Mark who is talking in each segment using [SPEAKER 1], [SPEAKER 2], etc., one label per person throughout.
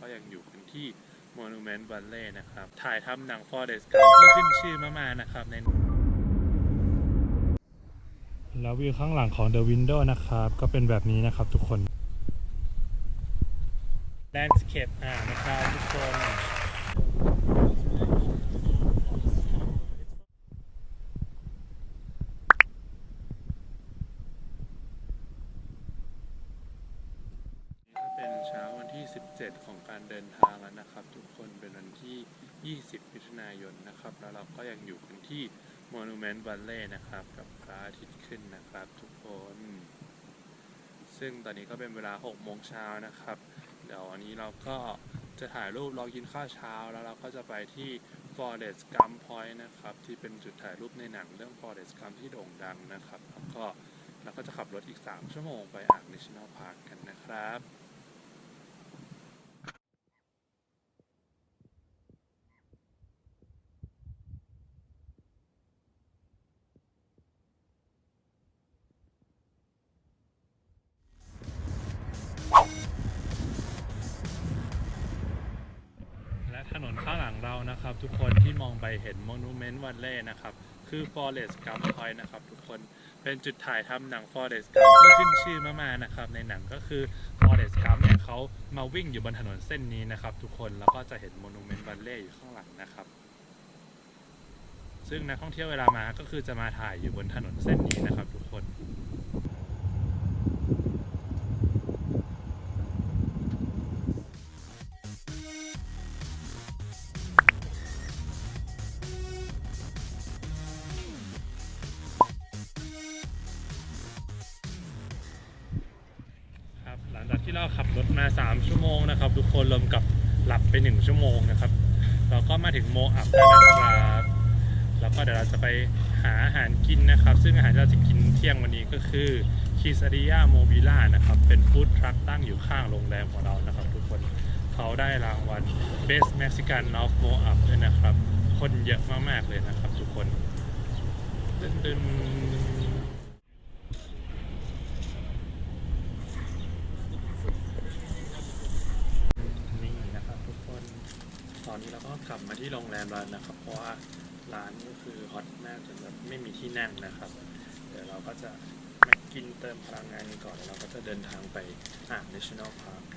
[SPEAKER 1] ก็ยังอยู่กันที่ Monument Valley นะครับ ถ่ายทำหนัง Forest Gump ที่ขึ้นชื่อมากๆนะครับในแล้ววิวข้างหลังของ The Window นะครับ ก็เป็นแบบนี้นะครับทุกคน Landscape อ่างนะครับทุกคนนี่ก็เป็นเช้าวันที่ 17 ของการเดินทางแล้วนะครับ ทุกคนเป็นวันที่ 20 มิถุนายนนะครับ แล้วเราก็ยังอยู่กันที่ Monument Valley นะครับ กับพระอาทิตย์ขึ้นนะครับทุกคน ซึ่งตอนนี้ก็เป็นเวลา 6 โมงเช้านะครับ เดี๋ยววันนี้เราก็จะถ่ายรูปรอกินข้าวเช้า แล้วเราก็จะไปที่ Forest Gump Point นะครับ ที่เป็นจุดถ่ายรูปในหนังเรื่อง Forest Gump ที่โด่งดังนะครับ แล้วก็เราก็จะขับรถอีก 3 ชั่วโมงไปอ่าง National Park กันนะครับ ครับทุกคนที่มองไปเห็น Monument Valley นะครับ คือ Forest Gump Point นะครับทุกคนเป็นจุดถ่ายทำหนัง Forest Gump ที่ขึ้นชื่อมากๆนะครับ ในหนังก็คือ Forest Gump เนี่ยเขามาวิ่งอยู่บนถนนเส้นนี้นะครับ ทุกคนแล้วก็จะเห็น Monument Valley อยู่ข้างหลังนะครับ ซึ่งนักท่องเที่ยวเวลามาก็คือจะมาถ่ายอยู่บนถนนเส้นนี้นะครับ ทุกคน ขับรถมา 3 ชั่วโมงนะครับทุกคนรวมกับหลับไป 1 ชั่วโมงนะครับเราก็มาถึงโมอับแล้วนะครับแล้วก็เดี๋ยวเราจะไปหาอาหารกินนะครับ ซึ่งอาหารที่เราจะกินเที่ยงวันนี้ก็คือคิซาดิยาโมบิล่านะครับ เป็นฟู้ดทรัคตั้งอยู่ข้างโรงแรมของเรานะครับ ทุกคนเขาได้รางวัล Best Mexican of Moab ด้วยนะครับ คนเยอะมาก ๆ เลยนะครับทุกคนดึนๆ นี่นะครับทุกคน ล้วก็กลับมาที่โรงแรมร้านะครับ เพราะว่าร้านก็คือฮอตมากจนแบบไม่มีที่นั่งนะครับ เดี๋ยวเราก็จะมากินเติมพลังงานกันก่อนแล้วเราก็จะเดินทางไปอ่าง National Park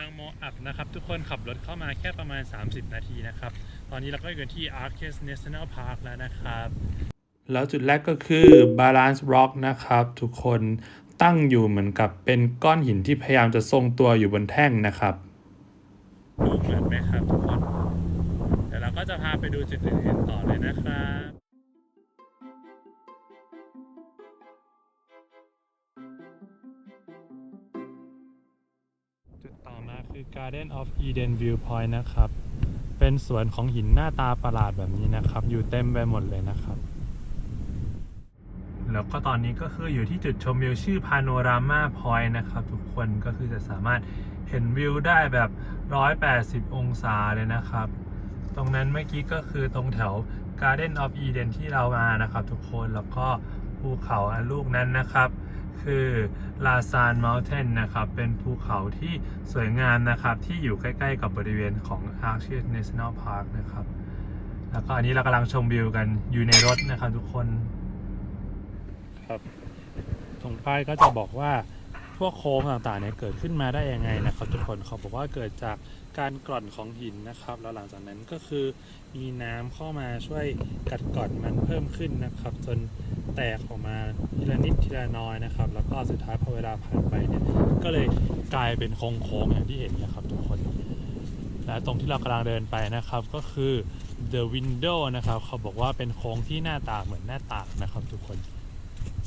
[SPEAKER 1] เมืองโมอับนะครับ ทุกคนขับรถเข้ามาแค่ประมาณ 30 นาทีนะครับ ตอนนี้เราก็อยู่กันที่ Arches National Park แล้วนะครับ แล้วจุดแรกก็คือ Balance Rock นะครับ ทุกคนตั้งอยู่เหมือนกับเป็นก้อนหินที่พยายามจะทรงตัวอยู่บนแท่งนะครับดูเหมือนไหมครับทุกคน เดี๋ยวเราก็จะพาไปดูจุดอื่นๆต่อเลยนะครับ Garden of Eden Viewpoint นะครับ เป็นสวนของหินหน้าตาประหลาดแบบนี้นะครับ อยู่เต็มไปหมดเลยนะครับ แล้วก็ตอนนี้ก็คืออยู่ที่จุดชมวิวชื่อ Panorama Point นะครับ ทุกคนก็คือจะสามารถเห็นวิวได้แบบ 180 องศาเลยนะครับ ตรงนั้นเมื่อกี้ก็คือตรงแถว Garden of Eden ที่เรามานะครับ ทุกคนแล้วก็ภูเขาอันลูกนั้นนะครับ คือ ลาซานม u n เทนนะครับ เป็นภูเขาที่สวยงามนะครับ ที่อยู่ใกล้ๆกับบริเวณของ Arches National Park นะครับ แล้วก็อันนี้เรากำลังชมวิวกันอยู่ในรถนะครับทุกคนครับตรงป้ายก็จะบอกว่าพวกโค้งต่างๆเนี่ยเกิดขึ้นมาได้ยังไงนะครับ ทุกคนเขาบอกว่าเกิดจากการกร่อนของหินนะครับ แล้วหลังจากนั้นก็คือมีน้ำเข้ามาช่วยกัดกร่อนมันเพิ่มขึ้นนะครับ จน ตกออกมาทีละนิดทีละน้อยนะครับ แล้วก็สุดท้ายพอเวลาผ่านไปเนี่ยก็เลยกลายเป็นโค้งๆอย่างที่เห็นนะครับทุกคนและตรงที่เรากำลังเดินไปนะครับ ก็คือ the window นะครับ เขาบอกว่าเป็นโค้งที่หน้าตาเหมือนหน้าต่างนะครับ ทุกคน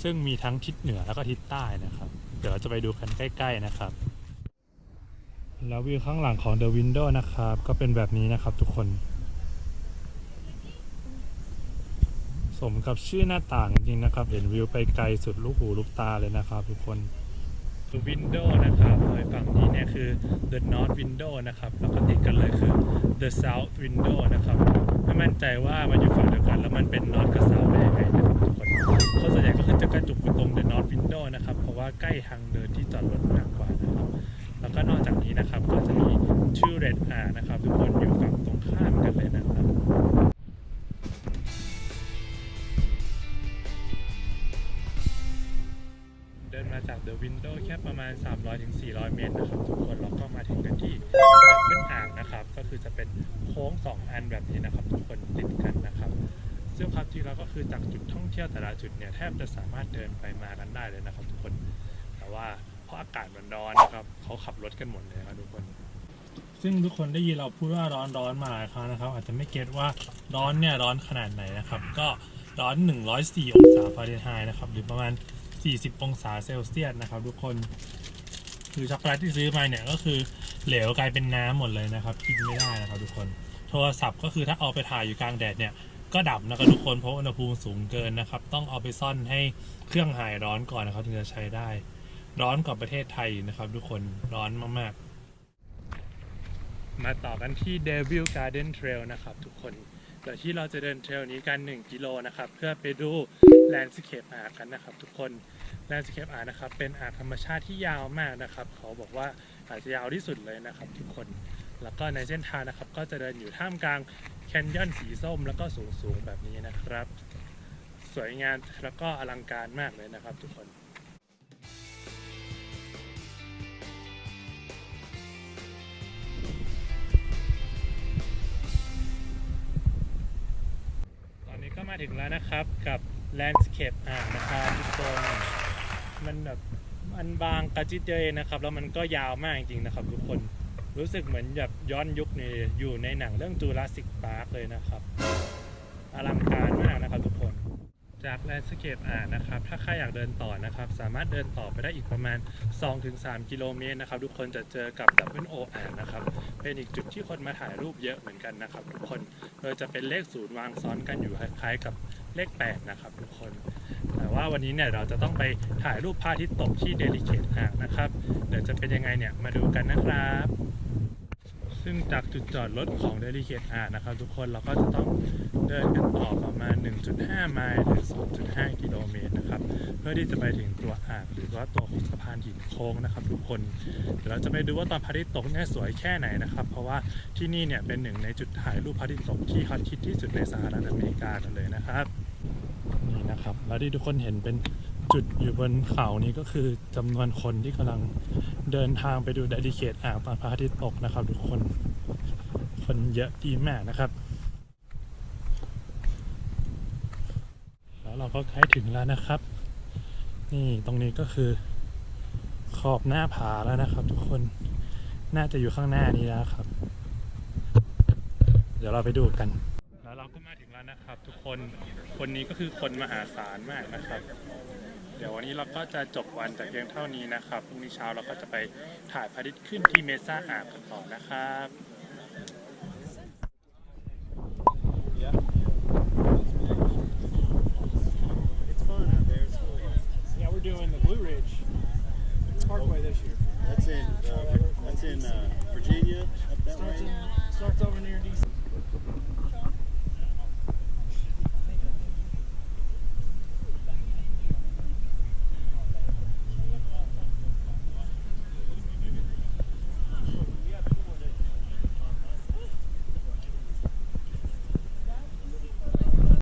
[SPEAKER 1] ซึ่งมีทั้งทิศเหนือแล้วก็ทิศใต้นะครับ เดี๋ยวเราจะไปดูกันใกล้ ๆนะครับ แล้ววิวข้างหลังของ The Window นะครับ ก็เป็นแบบนี้นะครับทุกคน ส มกับชื่อหน้าต่างจริงนะครับ เห็นวิวไปไกลสุดลูกหูลูกตาเลยนะครับ ทุกคน window นะครับโดยฝั่งนี้เนี่ยคือ the north window นะครับ แล้วก็ติดกันเลยคือ the south window นะครับ ไม่มั่นใจว่ามันอยู่ฝั่งเดียวกัน แล้วมันเป็น north กับ south ได้ยังไงนะครับทุกคนคนส่วนใหญ่ก็คือจะกระจุกอยู่ตรง the north window นะครับ เพราะว่าใกล้ทางเดินที่จอดรถมากกว่านะครับ แล้วก็นอกจากนี้นะครับก็จะมีชื่อ red R นะครับ ทุกคนอยู่ฝั่งตรงข้ามกันเลยนะครับ นมาจากเดอะวินโดว์แค่ประมาณ 300-400 เมตรนะครับ ทุกคนเราก็มาถึงกันที่ดับเบิลอ่างนะครับ ก็คือจะเป็นโค้ง 2 อันแบบนี้นะครับ ทุกคนติดกันนะครับซึ่งความจริงแล้วก็คือจากจุดท่องเที่ยวแต่ละจุดเนี่ยแทบจะสามารถเดินไปมากันได้เลยนะครับ ทุกคน แต่ว่าเพราะอากาศมันร้อนนะครับเขาขับรถกันหมดเลยครับทุกคน ซึ่งทุกคนได้ยินเราพูดว่าร้อนร้อนมาหลายครั้งนะครับ อาจจะไม่เก็ตว่าร้อนเนี่ยร้อนขนาดไหนนะครับ ก็ร้อน 104 องศาฟาเรนไฮต์นะครับ หรือประมาณ 40 องศาเซลเซียสนะครับ ทุกคน คือช็อกโกแลตที่ซื้อมาเนี่ยก็คือเหลวกลายเป็นน้ำหมดเลยนะครับ กินไม่ได้นะครับทุกคน โทรศัพท์ก็คือถ้าเอาไปถ่ายอยู่กลางแดดเนี่ยก็ดับนะครับทุกคนเพราะอุณหภูมิสูงเกินนะครับ ต้องเอาไปซ่อนให้เครื่องหายร้อนก่อนนะครับถึงจะใช้ได้ ร้อนกว่าประเทศไทยนะครับ ทุกคนร้อนมากๆ มาต่อกันที่ Devil Garden Trail นะครับ ทุกคนเดี๋ยวที่เราจะเดินเทรลนี้กัน 1 กิโลนะครับ เพื่อไปดู Landscape Art กันนะครับ ทุกคน Landscape Art นะครับเป็นอาร์ตธรรมชาติที่ยาวมากนะครับ เขาบอกว่าอาจจะยาวที่สุดเลยนะครับ ทุกคนแล้วก็ในเส้นทางนะครับ ก็จะเดินอยู่ท่ามกลางแคนยอนสีส้มแล้วก็สูงๆแบบนี้นะครับ สวยงามแล้วก็อลังการมากเลยนะครับ ทุกคนตอนนี้ก็มาถึงแล้วนะครับกับ Landscape อ่างนะครับทุกคนมันแบบมันบางกระจิตเดยวเองนะครับ แล้วมันก็ยาวมากจริงๆนะครับทุกคนรู้สึกเหมือนแบบย้อนยุคในอยู่ในหนังเรื่อง Jurassic Park เลยนะครับอลังการมากนะครับทุกคน จาก Landscape อ่างนะครับ ถ้าใครอยากเดินต่อนะครับ สามารถเดินต่อไปได้อีกประมาณ 2-3 กิโลเมตรนะครับ ทุกคนจะเจอกับ W O อ่างนะครับ เป็นอีกจุดที่คนมาถ่ายรูปเยอะเหมือนกันนะครับ ทุกคนโดยจะเป็นเลขศูนย์วางซ้อนกันอยู่คล้ายๆกับ เลข 8 นะครับทุกคน แต่ว่าวันนี้เนี่ยเราจะต้องไปถ่ายรูปพระอาทิตย์ตกที่เดลิเคทอ่างนะครับ เดี๋ยวจะเป็นยังไงเนี่ยมาดูกันนะครับ ซึ่งจากจุดจอดรถของ d e l i c a t e Art นะครับ ทุกคนเราก็จะต้องเดินกันต่อประมาณ 1.5 ไมล์หรือ 2.5 กิโลเมตรนะครับ เพื่อที่จะไปถึงตัวอ่างหรือว่าตัวของสะพานหินโค้งนะครับทุกคนเดี๋ยวเราจะไปดูว่าตอนพระอาทิตย์ตกเนี่ยสวยแค่ไหนนะครับ เพราะว่าที่นี่เนี่ยเป็นหนึ่งในจุดถ่ายรูปพระอาทิตย์ตกที่ฮอตฮิตที่สุดในสหรัฐอเมริกาเลยนะครับ ครับ แล้วที่ทุกคนเห็นเป็นจุดอยู่บนเขานี้ก็คือจำนวนคนที่กำลังเดินทางไปดูเดลิเคทอ่างตอนพระอาทิตย์ตกนะครับทุกคน คนเยอะดีมากนะครับ แล้วเราก็ใกล้ถึงแล้วนะครับ นี่ตรงนี้ก็คือขอบหน้าผาแล้วนะครับทุกคนน่าจะอยู่ข้างหน้านี้แล้วครับ เดี๋ยวเราไปดูกัน เราก็มาถึงแล้วนะครับ ทุกคนคนนี้ก็คือคนมหาศาลมากนะครับ เดี๋ยววันนี้เราก็จะจบวันแต่เพียงเท่านี้นะครับพรุ่งนี้เช้าเราก็จะไปถ่ายพระอาทิตย์ขึ้นที่เมซ่าอาบกันต่อนะครับ